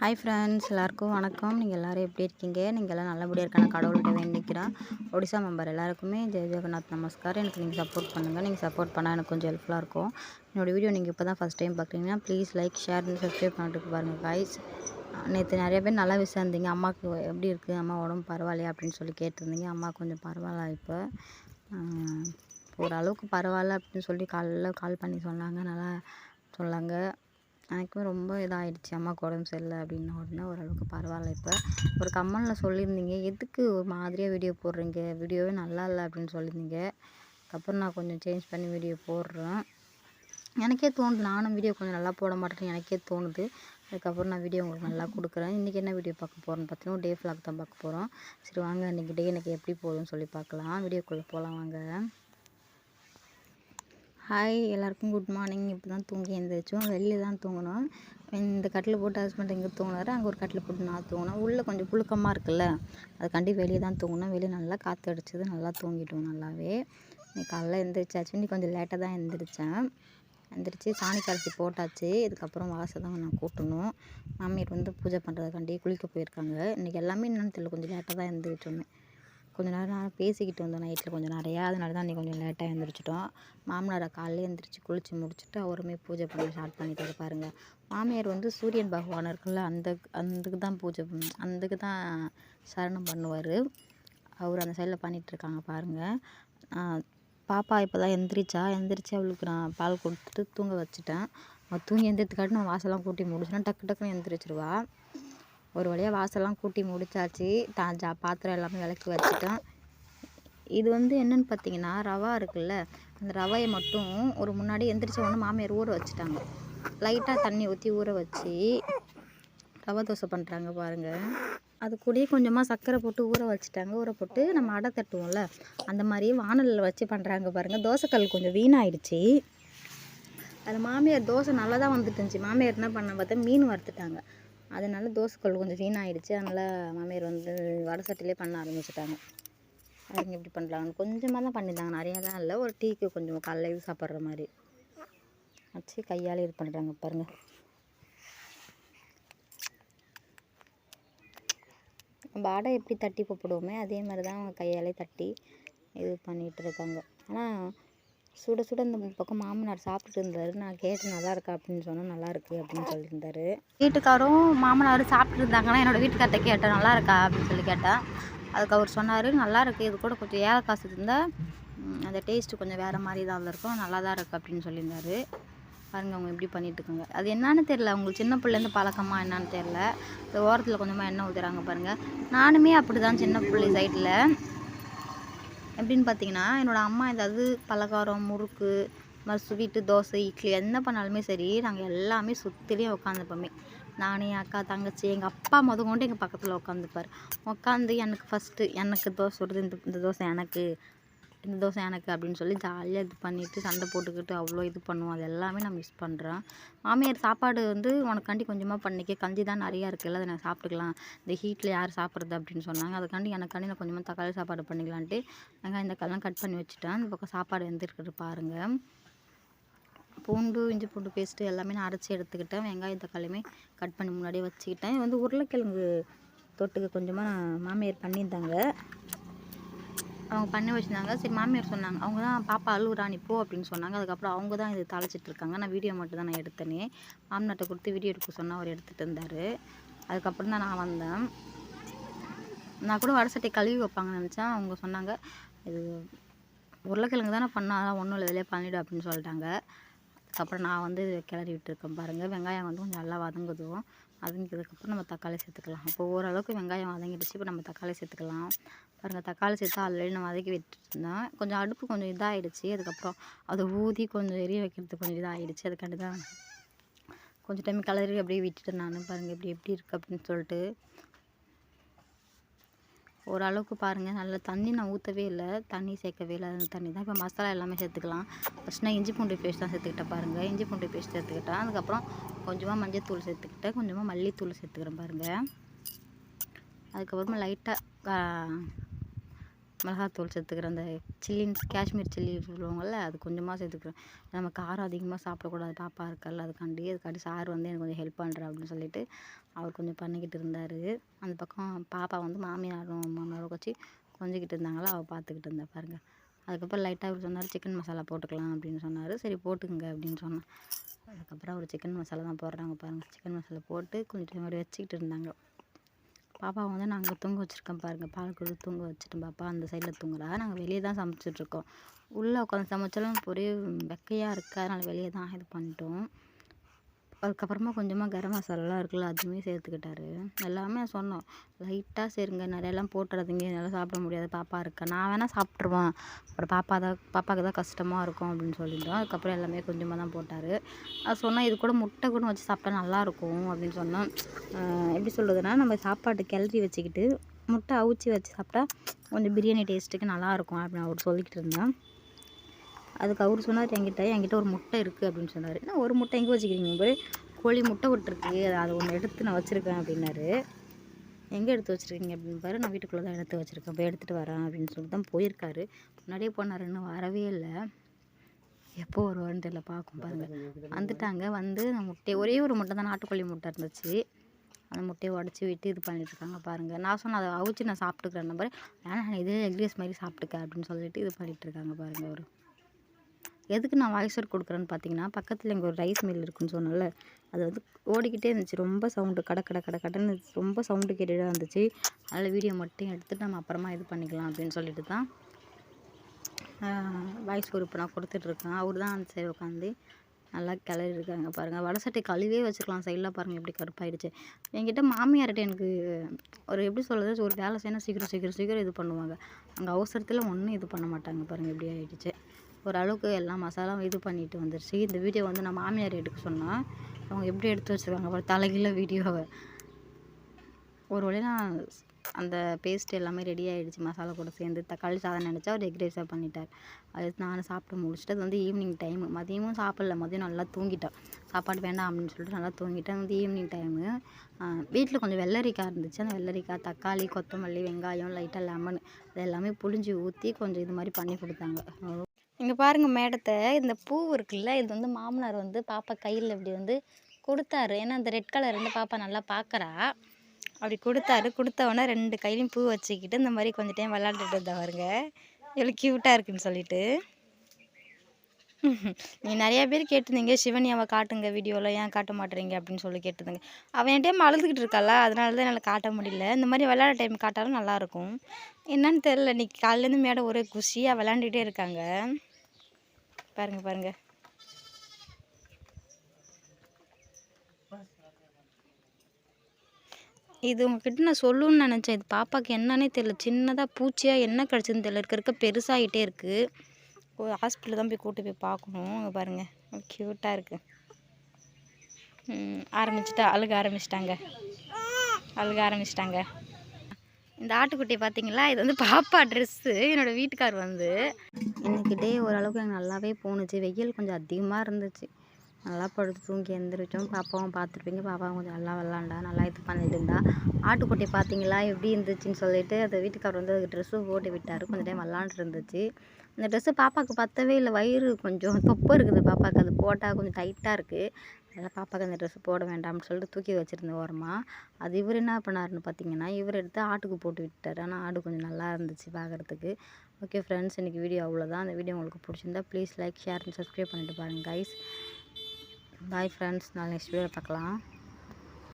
Hi friends எல்லாருக்கும் வணக்கம். நீங்கள் எல்லோரும் எப்படி இருக்கீங்க? நீங்கள் எல்லாம் நல்லபடியாக இருக்கான கடவுள்கிட்ட வேண்டிக்கிறேன். ஒடிசா மெம்பர் எல்லாருக்குமே ஜெய் ஜெகநாத் நமஸ்கார். எனக்கு நீங்கள் சப்போர்ட் பண்ணுங்கள் நீங்கள் சப்போர்ட் பண்ணால் எனக்கு கொஞ்சம் ஹெல்ப்ஃபுல்லாக இருக்கும். என்னோடய வீடியோ நீங்கள் இப்போ தான் ஃபஸ்ட் டைம் பார்க்குறீங்கன்னா ப்ளீஸ் லைக் ஷேர் சப்ஸ்கிரைப் பண்ணிட்டு பாருங்கள் காய்ஸ் நேற்று நிறைய பேர் நல்லா விசாரிந்தீங்க அம்மாவுக்கு எப்படி இருக்குது அம்மா உடம்பு பரவாயில்லையா? அப்படின்னு சொல்லி கேட்டிருந்தீங்க. அம்மா கொஞ்சம் பரவாயில்ல இப்போ. ஓரளவுக்கு பரவாயில்ல அப்படின்னு சொல்லி காலையில் கால் பண்ணி சொன்னாங்க. நல்லா சொன்னாங்க. எனக்குமே ரொம்ப இதாகிடுச்சு அம்மாவுக்கு உடம்பு சரியில்லை அப்படின்ன உடனே ஓரளவுக்கு பரவாயில்ல. இப்போ ஒரு கம்மலில் சொல்லியிருந்தீங்க. எதுக்கு ஒரு மாதிரியாக வீடியோ போடுறீங்க? வீடியோவே நல்லா இல்லை அப்படின்னு சொல்லியிருந்தீங்க. அதுக்கப்புறம் நான் கொஞ்சம் சேஞ்ச் பண்ணி வீடியோ போடுறேன். எனக்கே தோணுது. நானும் வீடியோ கொஞ்சம் நல்லா போட மாட்டேன்னு எனக்கே தோணுது. அதுக்கப்புறம் நான் வீடியோ உங்களுக்கு நல்லா கொடுக்குறேன். இன்றைக்கி என்ன வீடியோ பார்க்க போகிறேன்னு பார்த்தீங்கன்னா டே ஃப்ளாக் தான் பார்க்க போகிறோம் சரி வாங்க. இன்றைக்கி டே எனக்கு எப்படி போகுதுன்னு சொல்லி பார்க்கலாம். வீடியோக்குள்ளே போகலாம். வாங்க. ஹாய் எல்லாருக்கும் குட் மார்னிங் இப்போ தான் தூங்கி எழுந்திரிச்சோம் வெளியே தான் தூங்கினோம். இந்த கட்டில் போட்டு ஹஸ்பண்ட் எங்கே தூங்கினாரு. அங்கே ஒரு கட்டில் போட்டு நான் தூங்கினேன். உள்ளே கொஞ்சம் புழுக்கமாக இருக்குல்ல. அதுக்காண்டி வெளியே தான் தூங்கினோம் வெளியே நல்லா காற்று அடிச்சது. நல்லா தூங்கிட்டோம் நல்லாவே. இன்னைக்கு காலைல எழுந்திரிச்சாச்சு இன்னைக்கு கொஞ்சம் லேட்டாக தான் எழுந்திரிச்சேன் எந்திரிச்சு சாணி கரைச்சி போட்டாச்சு. இதுக்கப்புறம் வாசல் தான் நான் கூட்டணும். மாமியார் வந்து பூஜை பண்ணுறதுக்காண்டி குளிக்க போயிருக்காங்க. இன்றைக்கி எல்லாமே என்னென்னு தெரியல. கொஞ்சம் லேட்டாக தான் எழுந்திரிச்சோமே கொஞ்ச நேரம் நான் பேசிக்கிட்டு வந்தோம் நைட்டில் கொஞ்சம் நிறையா. அதனால தான் அன்றைக்கி கொஞ்சம் லேட்டாக எழுந்திரிச்சிட்டோம். மாமனாரை காலையில் எழுந்திரிச்சி குளித்து முடிச்சுட்டு அவருமே பூஜை பண்ண ஸ்டார்ட் பண்ணிட்டாரு பாருங்கள் மாமியார் வந்து சூரியன் பகவான் இருக்குல்ல அந்த அதுக்கு தான் பூஜை அதுக்கு தான் சரணம் பண்ணுவார். அவர் அந்த சைடில் பண்ணிகிட்ருக்காங்க பாருங்கள் பாப்பா இப்போ தான் எந்திரிச்சா எந்திரிச்சு அவளுக்கு நான் பால் கொடுத்துட்டு தூங்க வச்சுட்டேன். அவள் தூங்கி எந்திரித்துக்காட்டி நான் வாசலாம் கூட்டி முடிச்சுனா டக்கு டக்குன்னு எந்திரிச்சிருவா. ஒரு வழியாக வாசல்லாம் கூட்டி முடிச்சாச்சு. ஜா பாத்திரம் எல்லாமே விளக்கி வச்சுட்டேன். இது வந்து என்னென்னு பார்த்தீங்கன்னா ரவா இருக்குல்ல? அந்த ரவையை மட்டும் ஒரு முன்னாடி எந்திரிச்ச உடனே மாமியார் ஊற வச்சுட்டாங்க. லைட்டாக தண்ணி ஊற்றி ஊற வச்சு ரவை தோசை பண்ணுறாங்க பாருங்கள் அது கூடயே கொஞ்சமாக சர்க்கரை போட்டு ஊற வச்சுட்டாங்க. ஊற போட்டு நம்ம அடை தட்டுவோம்ல அந்த மாதிரி வானலில் வச்சு பண்ணுறாங்க பாருங்கள் தோசைக்கல் கொஞ்சம் வீணாயிடுச்சு. அது மாமியார் தோசை நல்லா தான் வந்துட்டு இருந்துச்சு மாமியார் என்ன பண்ண பார்த்தா மீன் வறுத்துட்டாங்க. அதனால தோசைக்கல் கொஞ்சம் வீணாயிடுச்சு. அதனால் மாமியார் வந்து வடை சட்டிலே பண்ண ஆரம்பிச்சிட்டாங்க. அவங்க எப்படி பண்ணுறாங்கன்னு கொஞ்சமாக தான் பண்ணியிருந்தாங்க. நிறையாலாம் இல்லை. ஒரு டீக்கு கொஞ்சம் காலைல சாப்பிட்ற மாதிரி. வச்சு கையால் இது பண்ணுறாங்க பாருங்கள் நம்ம அடை எப்படி தட்டி போடுவோமே அதே மாதிரி தான் அவங்க கையாலே தட்டி இது பண்ணிகிட்டு இருக்காங்க. ஆனால் சுட சுட இந்த பக்கம் மாமனார் சாப்பிட்டுட்டு இருந்தார். நான் கேட்டு நல்லா இருக்கா? அப்படின்னு சொன்னால் நல்லா இருக்கு அப்படின்னு சொல்லியிருந்தாரு. வீட்டுக்காரும் மாமனார் சாப்பிட்டு இருந்தாங்கன்னா என்னோட வீட்டுக்கார்ட்ட கேட்டேன் நல்லா இருக்கா? அப்படின்னு சொல்லி கேட்டேன். அதுக்கு அவர் சொன்னார் நல்லா இருக்குது இது கூட கொஞ்சம் ஏலக்காசு இருந்தால் அந்த டேஸ்ட்டு கொஞ்சம் வேறு மாதிரி தான் இருக்கும். நல்லா தான் இருக்குது அப்படின்னு சொல்லியிருந்தாரு. பாருங்க அவங்க எப்படி பண்ணிட்டு இருக்காங்க. அது என்னன்னு தெரியல. அவங்களுக்கு சின்ன பிள்ளைலேருந்து பழக்கமாக என்னன்னு தெரியல. இந்த ஓரத்தில் கொஞ்சமாக எண்ணெய் ஊற்றுறாங்க பாருங்கள் நானுமே அப்படி தான் சின்ன பிள்ளை சைடில் எப்படின்னு பார்த்தீங்கன்னா என்னோடய அம்மா ஏதாவது பலகாரம் முறுக்கு மாதிரி ஸ்வீட்டு தோசை இட்லி என்ன பண்ணாலுமே சரி நாங்கள் எல்லாமே சுற்றிலையும் உட்காந்துப்போமே நான் என் அக்கா தங்கச்சி எங்கள் அப்பா முத கொண்டு எங்கள் பக்கத்தில் உட்காந்துப்பார் உட்காந்து எனக்கு ஃபஸ்ட்டு எனக்கு தோசை சுடுது இந்த இந்த தோசை எனக்கு இந்த தோசை எனக்கு அப்படின்னு சொல்லி ஜாலியாக இது பண்ணிவிட்டு சண்டை போட்டுக்கிட்டு அவ்வளோ இது பண்ணுவோம். அது எல்லாமே நான் மிஸ் பண்ணுறேன் மாமியார் சாப்பாடு வந்து உனக்காண்டி கொஞ்சமாக பண்ணிக்க. கஞ்சி தான் நிறையா இருக்குல்ல அதை நான் சாப்பிட்டுக்கலாம். இந்த ஹீட்டில் யார் சாப்பிட்றது அப்படின்னு சொன்னாங்க. அதுக்காண்டி எனக்காண்டி நான் கொஞ்சமாக தக்காளி சாப்பாடு பண்ணிக்கலான்ட்டு வெங்காயம் கல்லாம் கட் பண்ணி வச்சுட்டேன். இந்த பக்கம் சாப்பாடு வந்துருக்குது பாருங்கள் பூண்டு இஞ்சி பூண்டு பேஸ்ட்டு எல்லாமே நான் அரைச்சி எடுத்துக்கிட்டேன். வெங்காயம் தக்காளியுமே கட் பண்ணி முன்னாடியே வச்சுக்கிட்டேன். வந்து உருளைக்கிழங்கு தொட்டுக்கு கொஞ்சமாக மாமியார் பண்ணியிருந்தாங்க. அவங்க பண்ணி வச்சுருந்தாங்க. சரி மாமியார் சொன்னாங்க. அவங்க தான் பாப்பா அழுவுறா நீ போ அப்படின்னு சொன்னாங்க. அதுக்கப்புறம் அவங்க தான் இது தலைச்சிட்டு இருக்காங்க. நான் வீடியோ மட்டும் தான் நான் எடுத்தேனே. மாமனார்ட்ட கொடுத்து வீடியோ எடுக்க சொன்னால் அவர் எடுத்துகிட்டு இருந்தார் அதுக்கப்புறம் தான் நான் வந்தேன். நான் கூட வடை சட்டை கழுவி வைப்பாங்கன்னு நினச்சேன். அவங்க சொன்னாங்க இது உருளைக்கிழங்கு தானே பண்ணால் அதெல்லாம் ஒன்றும் இல்லை இதிலே பண்ணிவிடும் அப்படின்னு சொல்லிட்டாங்க. அதுக்கப்புறம் நான் வந்து கிளறி விட்டுருக்கேன் பாருங்கள் வெங்காயம் வந்து கொஞ்சம் நல்லா வதங்குதும். வதங்கினதுக்கப்புறம் நம்ம தக்காளி சேர்த்துக்கலாம். இப்போ ஓரளவுக்கு வெங்காயம் வதங்கிடுச்சு. இப்போ நம்ம தக்காளி சேர்த்துக்கலாம். பாருங்கள் தக்காளி சேர்த்து ஆல்ரெடி நான் வதக்கி விட்டுருந்தேன். கொஞ்சம் அடுப்பு கொஞ்சம் இதாகிடுச்சு அதுக்கப்புறம் அதை ஊதி கொஞ்சம் எரிய வைக்கிறதுக்கு கொஞ்சம் இதாகிடுச்சு அதுக்காண்டி தான் கொஞ்சம் டைம் கிளறி அப்படியே விட்டுட்டேன் நான். பாருங்கள் இப்படி எப்படி இருக்குது அப்படின்னு சொல்லிட்டு. ஓரளவுக்கு பாருங்கள் நல்ல தண்ணி நான் ஊற்றவே இல்லை. தண்ணி சேர்க்கவே இல்லை. அந்த தண்ணி தான் இப்போ மசாலா எல்லாமே சேர்த்துக்கலாம். ஃபஸ்ட் நான் இஞ்சி பூண்டு பேஸ்ட் தான் சேர்த்துக்கிட்டேன் பாருங்கள் இஞ்சி பூண்டு பேஸ்ட் சேர்த்துக்கிட்டேன். அதுக்கப்புறம் கொஞ்சமாக மஞ்சள் தூள் சேர்த்துக்கிட்டேன். கொஞ்சமாக மல்லித்தூள் சேர்த்துக்கிறேன் பாருங்கள் அதுக்கப்புறமா லைட்டாக மிளகாத்தூள் சேர்த்துக்கிறேன் அந்த சில்லின்ஸ் காஷ்மீர் சில்லி சொல்லுவாங்கள்ல அது கொஞ்சமாக சேர்த்துக்கிறேன். நம்ம காரம் அதிகமாக சாப்பிடக்கூடாது. பாப்பா இருக்கல்ல அதுக்காண்டி அதுக்காண்டி சார் வந்து எனக்கு கொஞ்சம் ஹெல்ப் பண்ணுறேன் அப்படின்னு சொல்லிட்டு அவர் கொஞ்சம் பண்ணிக்கிட்டு இருந்தார். அந்த பக்கம் பாப்பா வந்து மாமியாரும் மாமனாரும் வச்சு கொஞ்சிக்கிட்டு இருந்தாங்களா அவள் பார்த்துக்கிட்டு இருந்தா பாருங்கள் அதுக்கப்புறம் லைட்டாக அவர் சொன்னார் சிக்கன் மசாலா போட்டுக்கலாம் அப்படின்னு சொன்னார். சரி போட்டுக்குங்க அப்படின்னு சொன்னேன் அதுக்கப்புறம் அவர் சிக்கன் மசாலா தான் போடுறாங்க பாருங்கள் சிக்கன் மசாலா போட்டு கொஞ்சம் மாதிரி வச்சுக்கிட்டு இருந்தாங்க. பாப்பா வந்து நான் அங்கே தூங்க வச்சுருக்கேன் பாருங்கள் பால் கொடுத்து தூங்க வச்சுட்டேன் பாப்பா. அந்த சைடில் தூங்குறா. நாங்கள் வெளியே தான் சமைச்சிட்ருக்கோம் உள்ளே உட்காந்து சமைச்சாலும் ஒரே வெக்கையாக இருக்குது அதனால் வெளியே தான் இது பண்ணிட்டோம். அதுக்கப்புறமா கொஞ்சமாக கரம் மசாலாலாம் இருக்குல்ல அதுவுமே சேர்த்துக்கிட்டாரு. எல்லாமே சொன்னோம். லைட்டாக சேருங்க. நிறையெல்லாம் போட்டுறாதீங்க. என்னால் சாப்பிட முடியாது. பாப்பா இருக்கா. நான் வேணால் சாப்பிட்ருவேன் அப்புறம் பாப்பா தான் பாப்பாவுக்கு தான் கஷ்டமாக இருக்கும் அப்படின்னு சொல்லியிருந்தோம் அதுக்கப்புறம் எல்லாமே கொஞ்சமாக தான் போட்டார். அது சொன்னால் இது கூட முட்டை கூட வச்சு சாப்பிட்டா நல்லாயிருக்கும் அப்படின்னு சொன்னோம். எப்படி சொல்கிறதுனா நம்ம சாப்பாட்டு கிளறி வச்சுக்கிட்டு முட்டை அவுச்சி வச்சு சாப்பிட்டா கொஞ்சம் பிரியாணி டேஸ்ட்டுக்கு நல்லாயிருக்கும் அப்படின்னு அவர் சொல்லிக்கிட்டு இருந்தேன் அதுக்கு அவர் சொன்னார் என்கிட்ட என்கிட்ட ஒரு முட்டை இருக்குது அப்படின்னு சொன்னார். நான் ஒரு முட்டை எங்கே வச்சுக்கிறீங்க? போய் கோழி முட்டை விட்டுருக்கு. அதை ஒன்று எடுத்து நான் வச்சுருக்கேன் அப்படின்னாரு. எங்கே எடுத்து வச்சுருக்கீங்க? அப்படின்னு பாரு நான் வீட்டுக்குள்ளே தான் எடுத்து வச்சுருக்கேன். போய் எடுத்துகிட்டு வரேன் அப்படின்னு சொல்லிட்டு தான் போயிருக்காரு. முன்னாடியே போனார் இன்னும் வரவே இல்லை. எப்போ வருவான்னு தெரியல பார்க்கும் பாருங்கள் வந்துட்டாங்க. வந்து நான் முட்டையை ஒரே ஒரு முட்டை தான் நாட்டுக்கோழி முட்டை இருந்துச்சு. அந்த முட்டையை உடச்சி விட்டு இது பண்ணிட்டுருக்காங்க பாருங்கள் நான் சொன்னேன் அதை அவிச்சு நான் சாப்பிட்டுக்கிறேன். நம்பர் ஏன்னா நான் இதே எக்ரேஸ் மாதிரி சாப்பிட்டுக்க அப்படின்னு சொல்லிட்டு இது பண்ணிகிட்டு இருக்காங்க பாருங்கள் அவர். எதுக்கு நான் வாய்ஸ் அவுட் கொடுக்குறேன்னு பார்த்தீங்கன்னா பக்கத்தில் இங்கே ஒரு ரைஸ் மில் இருக்குன்னு சொன்னேன்ல அது வந்து ஓடிக்கிட்டே இருந்துச்சு. ரொம்ப சவுண்டு கட கட கட கடன்னு ரொம்ப சவுண்டு கேட்டுகிட்டே இருந்துச்சு. அதனால் வீடியோ மட்டும் எடுத்துகிட்டு நம்ம அப்புறமா இது பண்ணிக்கலாம் அப்படின்னு சொல்லிட்டு தான் வாய்ஸ் ஓவர் நான் கொடுத்துட்ருக்கேன் அவர் தான் அந்த சைடு உட்காந்து நல்லா கிளறி இருக்காங்க பாருங்கள் வடை சட்டை கழுவே வச்சுக்கலாம். சைடில் பாருங்கள் எப்படி கருப்பாயிடுச்சு. என்கிட்ட மாமியார்கிட்ட எனக்கு ஒரு எப்படி சொல்கிறது ஒரு வேலை செய்யணும் சீக்கிரம் சீக்கிரம் சீக்கிரம் இது பண்ணுவாங்க. அங்கே அவசரத்தில் ஒன்றும் இது பண்ண மாட்டாங்க பாருங்கள் எப்படி ஆகிடுச்சு ஓரளவுக்கு எல்லா மசாலாவும் இது பண்ணிட்டு வந்துருச்சு. இந்த வீடியோ வந்து நான் மாமியார் எடுக்க சொன்னால் அவங்க எப்படி எடுத்து வச்சுருக்காங்க? அப்புறம் தலைகீழ வீடியோவை ஒரு வழி நான் அந்த பேஸ்ட் எல்லாமே ரெடி ஆகிடுச்சு மசாலா கூட சேர்ந்து தக்காளி சாதம் நினச்சா அவர் எக் ரைஸாக பண்ணிட்டார். அது நான் சாப்பிட்டு முடிச்சுட்டு அது வந்து ஈவினிங் டைமு மதியமும் சாப்பிடல. மதியம் நல்லா தூங்கிட்டேன் சாப்பாடு வேண்டாம் அப்படின்னு சொல்லிட்டு நல்லா தூங்கிட்டேன். வந்து ஈவினிங் டைமு வீட்டில் கொஞ்சம் வெள்ளரிக்காய் இருந்துச்சு. அந்த வெள்ளரிக்காய் தக்காளி கொத்தமல்லி வெங்காயம் லைட்டாக லெமன் அது எல்லாமே புளிஞ்சு ஊற்றி கொஞ்சம் இது மாதிரி பண்ணி கொடுத்தாங்க. இங்கே பாருங்கள் மேடத்தை இந்த பூ இருக்குல்ல இது வந்து மாமனார் வந்து பாப்பா கையில் இப்படி வந்து கொடுத்தாரு. ஏன்னா அந்த ரெட் கலர் வந்து பாப்பா நல்லா பார்க்குறா அப்படி கொடுத்தாரு. கொடுத்தவொடனே ரெண்டு கையிலையும் பூ வச்சுக்கிட்டு இந்த மாதிரி கொஞ்சம் டைம் விளாண்டுட்டு இருந்தா பாருங்கள் எவ்வளோ க்யூட்டாக இருக்குன்னு சொல்லிட்டு. நீ நிறையா பேர் கேட்டிருந்தீங்க சிவனி அவள் காட்டுங்க வீடியோவில் ஏன் காட்ட மாட்டேறீங்க? அப்படின்னு சொல்லி கேட்டிருந்தீங்க. அவன் என் டைம் அழுதுகிட்டு இருக்காளா? அதனால தான் என்னால் காட்ட முடியல. இந்த மாதிரி விளையாட டைம் காட்டாலும் நல்லாயிருக்கும் என்னன்னு தெரில இன்னைக்கு காலையிலேருந்து மேடை ஒரே குஷியாக விளாண்டுகிட்டே இருக்காங்க. பாருங்கள் பாருங்கள் இது உங்ககிட்ட நான் சொல்லணும்னு நினச்சேன். இது பாப்பாவுக்கு என்னன்னே தெரியல. சின்னதாக பூச்சியாக என்ன கிடச்சதுன்னு தெரியல. இருக்க இருக்க பெருசாகிட்டே இருக்குது ஹாஸ்பிட்டலில் தான் போய் கூட்டி போய் பார்க்கணும். அங்கே பாருங்கள் க்யூட்டாக இருக்குது ஆரம்பிச்சிட்டா அழுக ஆரம்பிச்சிட்டாங்க. அழுக ஆரம்பிச்சிட்டாங்க. இந்த ஆட்டுக்குட்டியை பார்த்தீங்களா? இது வந்து பாப்பா ட்ரெஸ்ஸு என்னோடய வீட்டுக்கார் வந்து. இன்னைக்கு டே ஓரளவுக்கு எனக்கு நல்லாவே போணுச்சு. வெயில் கொஞ்சம் அதிகமாக இருந்துச்சு. நல்லா படுத்து தூங்கி எழுந்திரிச்சோம் பாப்பாவும் பார்த்துருப்பீங்க. பாப்பாவும் கொஞ்சம் நல்லா விளாண்டா நல்லா இது பண்ணிட்டு இருந்தா. ஆட்டுக்குட்டி பார்த்தீங்களா? எப்படி இருந்துச்சுன்னு சொல்லிட்டு அந்த வீட்டுக்கார் வந்து அதுக்கு ட்ரெஸ்ஸு போட்டு விட்டார். கொஞ்சம் டைம் விளாண்டுட்டு இருந்துச்சு. இந்த ட்ரெஸ்ஸு பாப்பாவுக்கு பத்தவே இல்லை. வயிறு கொஞ்சம் தொப்பை இருக்குது பாப்பாவுக்கு அது போட்டால் கொஞ்சம் டைட்டாக இருக்குது அதனால் பாப்பாவுக்கு அந்த ட்ரெஸ்ஸு போட வேண்டாம்னு சொல்லிட்டு தூக்கி வச்சுருந்தேன் ஓரமாக அது இவர் என்ன பண்ணாருன்னு பார்த்தீங்கன்னா இவர் எடுத்து ஆட்டுக்கு போட்டு விட்டார் ஆனால் ஆடு கொஞ்சம் நல்லா இருந்துச்சு பார்க்குறதுக்கு ஓகே ஃப்ரெண்ட்ஸ் இன்றைக்கி வீடியோ அவ்வளோதான் அந்த வீடியோ உங்களுக்கு பிடிச்சிருந்தா please like share and subscribe பண்ணிட்டு பாருங்கள் கைஸ் பாய் ஃப்ரெண்ட்ஸ் நான் நெக்ஸ்ட் வீடியோ பார்க்கலாம்.